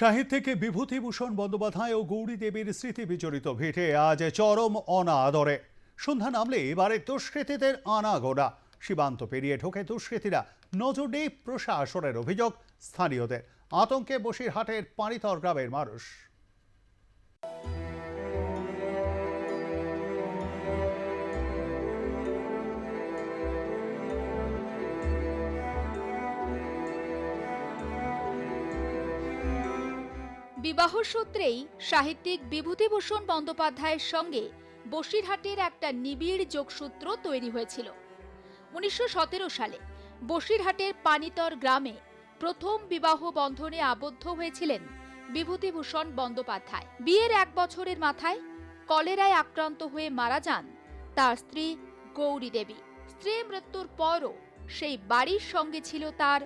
সাহিত্যিক বিভূতিভূষণ বন্দ্যোপাধ্যায় ও গৌরী দেবীর স্মৃতি বিজড়িত ভিটে। আজ চরম অনাদরে। সন্ধ্যা নামলে এবারে দুষ্কৃতীদের আনাগোনা। সীমান্ত পেরিয়ে ঢোকে দুষ্কৃতীরা। নজর নেই প্রশাসনের অভিযোগ স্থানীয়দের। আতঙ্কে বসিরহাটের পানিতর গ্রামের মানুষ। বিবাহ সূত্রেই সাহিত্যিক বিভূতিভূষণ বন্দ্যোপাধ্যায়ের সঙ্গে বসিরহাটের একটা নিবিড় যোগসূত্র তৈরি হয়েছিল। উনিশশো সতেরো সালে বসিরহাটের পানিতর গ্রামে প্রথম বিবাহ বন্ধনে আবদ্ধ হয়েছিলেন বিভূতিভূষণ বন্দ্যোপাধ্যায়। বিয়ের এক বছরের মাথায় কলেরায় আক্রান্ত হয়ে মারা যান তার স্ত্রী গৌরী দেবী। স্ত্রীর মৃত্যুর পরও সেই বাড়ির সঙ্গে ছিল তার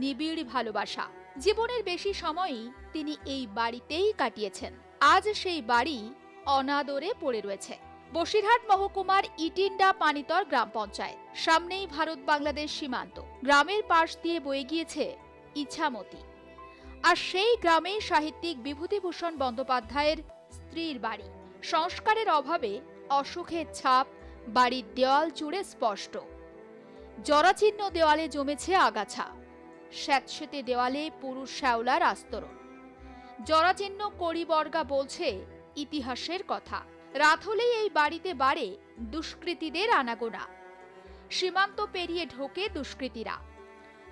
নিবিড় ভালোবাসা। জীবনের বেশি সময়ই তিনি এই বাড়িতেই কাটিয়েছেন। আজ সেই বাড়ি অনাদরে পড়ে রয়েছে। বসিরহাট মহকুমার ইটিন্ডা পানিতর গ্রাম পঞ্চায়েত। সামনেই ভারত বাংলাদেশ সীমান্ত। গ্রামের পাশ দিয়ে বয়ে গিয়েছে ইছামতি। আর সেই গ্রামেই সাহিত্যিক বিভূতিভূষণ বন্দ্যোপাধ্যায়ের স্ত্রীর বাড়ি। সংস্কারের অভাবে অসুখের ছাপ, বাড়ির দেওয়াল জুড়ে স্পষ্ট। জরাচিহ্ন দেওয়ালে জমেছে আগাছা। স্যাঁতসেতে দেওয়ালে পুরুষ শ্যাওলার আস্তরণ। জরাচিহ্ন কড়িবর্গা বলছে ইতিহাসের কথা। রাত হলেই এই বাড়িতে বাড়ে দুষ্কৃতীদের আনাগোনা। সীমান্ত পেরিয়ে ঢোকে দুষ্কৃতীরা।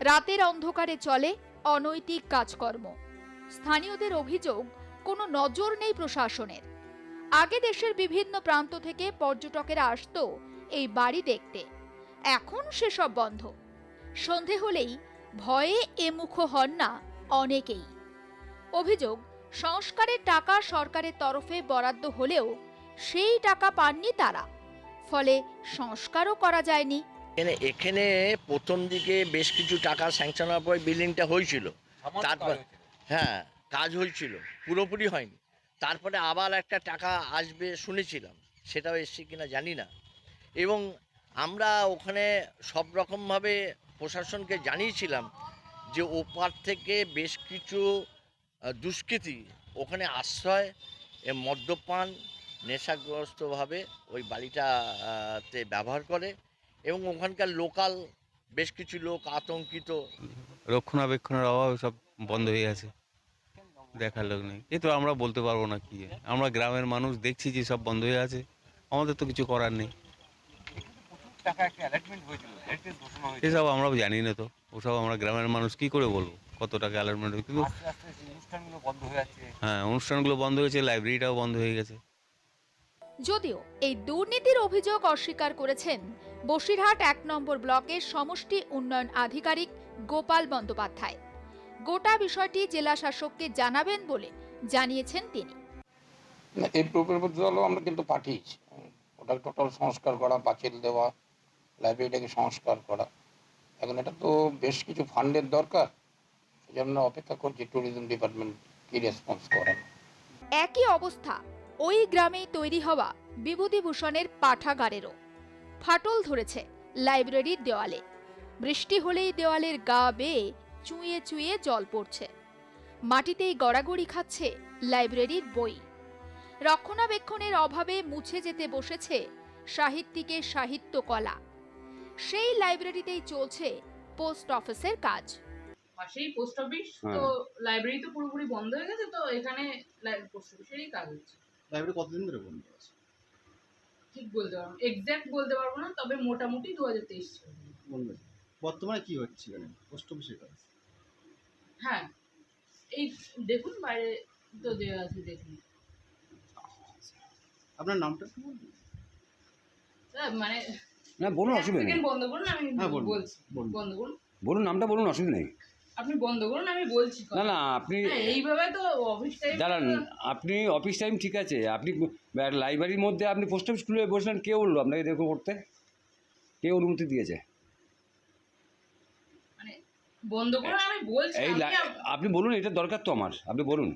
রাতের অন্ধকারে চলে অনৈতিক কাজকর্ম। স্থানীয়দের অভিযোগ, কোনো নজর নেই প্রশাসনের। আগে দেশের বিভিন্ন প্রান্ত থেকে পর্যটকেরা আসতো এই বাড়ি দেখতে। এখন সেসব বন্ধ। সন্ধে হলেই ভয়ে এমুখ হন না অনেকেই। অভিযোগ সংস্কারের টাকা সরকারের তরফে বরাদ্দ হলেও সেই টাকা পাননি তারা। ফলে সংস্কারও করা যায়নি। এখানে এখানে প্রথম দিকে বেশ কিছু টাকা স্যাংশন হওয়ার পরে বিল্ডিংটা হয়েছিল। তারপর হ্যাঁ কাজ হয়েছিল। পুরোপুরি হয়নি। তারপরে আবার একটা টাকা আসবে শুনেছিলাম। সেটাও এসছে কিনা জানি না। এবং আমরা ওখানে সব রকমভাবে প্রশাসনকে জানিয়েছিলাম যে ওপার থেকে বেশ কিছু দুষ্কৃতী ওখানে আশ্রয়, এ মদ্যপান নেশাগ্রস্তভাবে ওই বাড়িটাতে ব্যবহার করে এবং ওখানকার লোকাল বেশ কিছু লোক আতঙ্কিত। রক্ষণাবেক্ষণের অভাবে সব বন্ধ হয়ে গেছে। দেখার লোক নেই। এ তো আমরা বলতে পারব না কি। আমরা গ্রামের মানুষ দেখছি যে সব বন্ধ হয়ে আছে। আমাদের তো কিছু করার নেই। টাকা একটা অ্যালার্টমেন্ট হয়েছিল হেরিটেজ ঘোষণা হয়েছিল। এসব আমরা জানি না তো। ওসব আমরা গ্রামের মানুষ কি করে বলব? কত টাকা অ্যালার্টমেন্ট কিন্তু আস্তে আস্তে অনুষ্ঠানগুলো বন্ধ হয়ে যাচ্ছে। হ্যাঁ অনুষ্ঠানগুলো বন্ধ হয়েছে লাইব্রেরিটাও বন্ধ হয়ে গেছে। যদিও এই দুর্নীতির অভিযোগ অস্বীকার করেছেন বসিরহাট এক নম্বর ব্লকের সমষ্টি উন্নয়ন আধিকারিক গোপাল বন্দ্যোপাধ্যায়। গোটা বিষয়টি জেলা শাসককে জানাবেন বলে জানিয়েছেন তিনি। না এই প্রকল্পগুলো আমরা কিন্তু পাঠিয়েছি। ওটা টোটাল সংস্কার করা পাঁচিল দেওয়া লাইব্রেরিটাকে সংস্কার করা। এখন এটা তো বেশ কিছু ফান্ডের দরকার। সেই জন্য অপেক্ষা করছি ট্যুরিজম ডিপার্টমেন্ট কি রেসপন্স করেন একই অবস্থা। ওই গ্রামেই তৈরি হওয়া বিভূতিভূষণের পাঠাগারেরও। ফাটল ধরেছে লাইব্রেরির দেওয়ালে। বৃষ্টি হলেই দেওয়ালের গা বেয়ে চুঁয়ে চুঁয়ে জল পড়ছে। মাটিতেই গড়াগড়ি খাচ্ছে লাইব্রেরির বই। রক্ষণাবেক্ষণের অভাবে মুছে যেতে বসেছে সাহিত্যিকের সাহিত্য কলা। সেই লাইব্রেরিতেই চলছে পোস্ট অফিসের কাজ। পাশেই পোস্ট অফিস তো লাইব্রেরি তো পুরোপুরি বন্ধ হয়ে গেছে তো এখানে পোস্ট অফিসেরই কাজ হচ্ছে। লাইব্রেরি কতদিন ধরে বন্ধ আছে? ঠিক বলতে পারব এক্স্যাক্ট বলতে পারব না তবে মোটামুটি দু হাজার তেইশ বন্ধ বর্তমানে কি হচ্ছে এখানে পোস্ট অফিসের কাজ? হ্যাঁ এই দেখুন বাইরে তো দেওয়া আছে দেখুন। আপনার নামটা একটু বলবেন স্যার, মানে না বলুন অসুবিধা নেই। বন্ধ করুন আমি হ্যাঁ, বলুন, বলছি। বলুন। বন্ধ করুন। বলুন নামটা বলুন অসুবিধা নেই। আপনি বন্ধ করুন আমি বলছি না না আপনি এইভাবে তো অফিস টাইম দাঁড়ান আপনি অফিস টাইম ঠিক আছে। আপনি লাইব্রেরির মধ্যে আপনি পোস্ট অফিস খুলে বসলেন কে বলল আপনাকে দেখো করতে? কে অনুমতি দিয়েছে? মানে বন্ধ করুন আমি বলছি এই আপনি বলুন এটা দরকার তো আমার আপনি বলুন।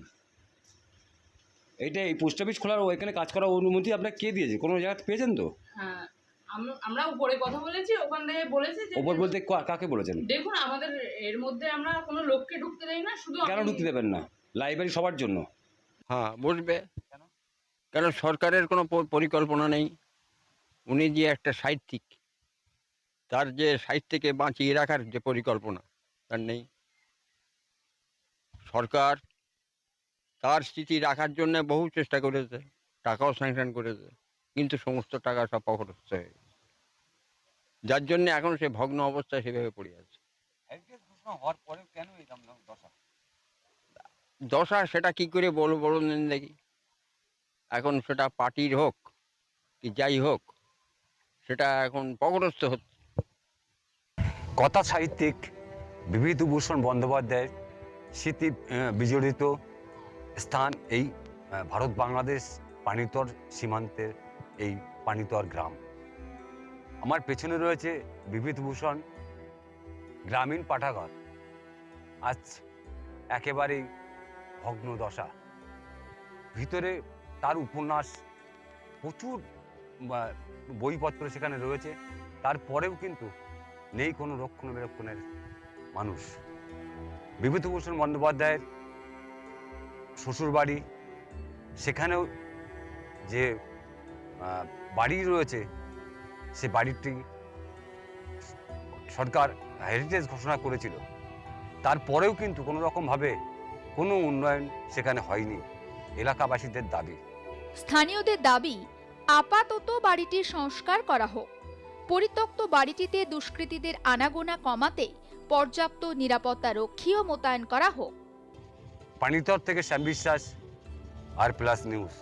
এইটা এই পোস্ট অফিস খোলার ও এখানে কাজ করার অনুমতি আপনাকে কে দিয়েছে? কোনো জায়গাতে পেয়েছেন তো? হ্যাঁ আমরা উপরে কথা বলেছি ওখান থেকে বলেছে যে ওপর বলতে কা- কাকে বলেছেন? দেখুন আমাদের এর মধ্যে আমরা কোনো লোককে ঢুকতে দেই না শুধু কেন ঢুকতে দেবেন না? লাইব্রেরি সবার জন্য। হ্যাঁ বসবে। কেন? সরকারের কোনো পরিকল্পনা নেই। উনি যে একটা সাহিত্যিক তার যে সাহিত্যকে বাঁচিয়ে রাখার যে পরিকল্পনা তার নেই। সরকার তার স্মৃতি রাখার জন্য বহু চেষ্টা করেছে টাকাও স্যাংশন করেছে কিন্তু সমস্ত টাকা সব অপরস্ত হয়ে গেছে। যার জন্য এখন সে ভগ্ন অবস্থায় সেভাবে পড়ে আছে। হওয়ার পরেও কেন এরকম দশা? দশা সেটা কি করে বলব বলুন দেখি। এখন সেটা পার্টির হোক কি যাই হোক সেটা এখন পকরস্থ হচ্ছে। কথা সাহিত্যিক বিভূতিভূষণ বন্দ্যোপাধ্যায়ের স্মৃতি বিজড়িত স্থান এই ভারত বাংলাদেশ পানিতর সীমান্তের এই পানিতর গ্রাম। আমার পেছনে রয়েছে বিভূতিভূষণ গ্রামীণ পাঠাগার। আজ একেবারেই ভগ্ন দশা। ভিতরে তার উপন্যাস, প্রচুর বইপত্র সেখানে রয়েছে। তারপরেও কিন্তু নেই কোনো রক্ষণাবেক্ষণের মানুষ। বিভূতিভূষণ বন্দ্যোপাধ্যায়ের শ্বশুরবাড়ি, সেখানেও যে বাড়ি রয়েছে সে বাড়িটি সরকার হেরিটেজ ঘোষণা করেছিল। তারপরেও কিন্তু কোনো রকমভাবে কোনো উন্নয়ন সেখানে হয়নি এলাকাবাসীদের দাবি। স্থানীয়দের দাবি আপাতত বাড়িটির সংস্কার করা হোক। পরিত্যক্ত বাড়িটিতে দুষ্কৃতীদের আনাগোনা কমাতে পর্যাপ্ত নিরাপত্তা রক্ষীও মোতায়েন করা হোক। পানিতর থেকে শ্যাম বিশ্বাস আর প্লাস নিউজ